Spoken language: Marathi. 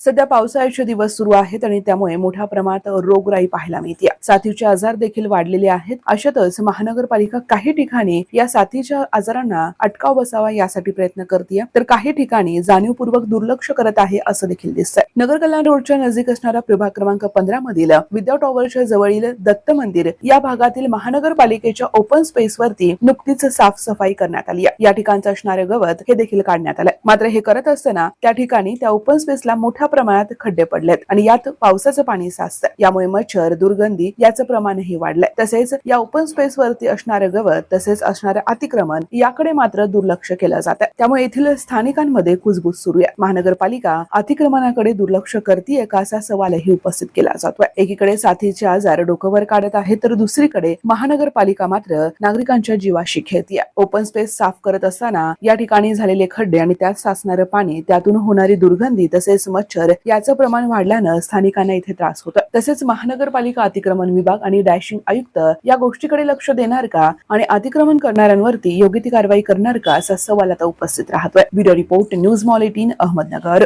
सध्या पावसाळ्याचे दिवस सुरू आहेत आणि त्यामुळे मोठ्या प्रमाणात रोगराई पाहायला मिळते साथीचे आजार देखील वाढलेले आहेत. अशातच महानगरपालिका काही ठिकाणी या साथीच्या आजारांना अटकाव बसावा यासाठी प्रयत्न करते तर काही ठिकाणी जाणीवपूर्वक दुर्लक्ष करत आहे असं देखील दिसतंय. नगर कल्याण रोडच्या नजीक असणारा प्रभाग क्रमांक पंधरा मधील विद्या टॉवरच्या जवळील दत्त मंदिर या भागातील महानगरपालिकेच्या ओपन स्पेस वरती नुकतीच साफसफाई करण्यात आली या ठिकाणचं असणारे गवत हे देखील काढण्यात आलंय. मात्र हे करत असताना त्या ठिकाणी त्या ओपन स्पेसला मोठ्या प्रमाणात खड्डे पडलेत आणि यात पावसाचं पाणी साचतंय. यामुळे मच्छर दुर्गंधी याचं प्रमाणही वाढलंय. तसेच या ओपन स्पेस वरती असणारं गवत तसेच असणारं अतिक्रमण याकडे मात्र दुर्लक्ष केलं जात आहे त्यामुळे येथील स्थानिकांमध्ये कुजबूज सुरू आहे. महानगरपालिका अतिक्रमणाकडे दुर्लक्ष करतीये का असा सवालही उपस्थित केला जातोय. एकीकडे साथीचे आजार डोकंवर काढत आहे तर दुसरीकडे महानगरपालिका मात्र नागरिकांच्या जीवाशी खेळतीये. ओपन स्पेस साफ करत असताना या ठिकाणी झालेले खड्डे आणि त्यात साचणारं पाणी त्यातून होणारी दुर्गंधी तसेच मच्छर याचं प्रमाण वाढल्यानं स्थानिकांना इथे त्रास होतो तसेच महानगरपालिका अतिक्रमण विभाग आणि डॅशिंग आयुक्त या गोष्टीकडे लक्ष देणार का आणि अतिक्रमण करणाऱ्यांवरती योग्य ती कारवाई करणार का असा सवाल आता उपस्थित राहतोय. Bureau report news mall eighteen Ahmednagar.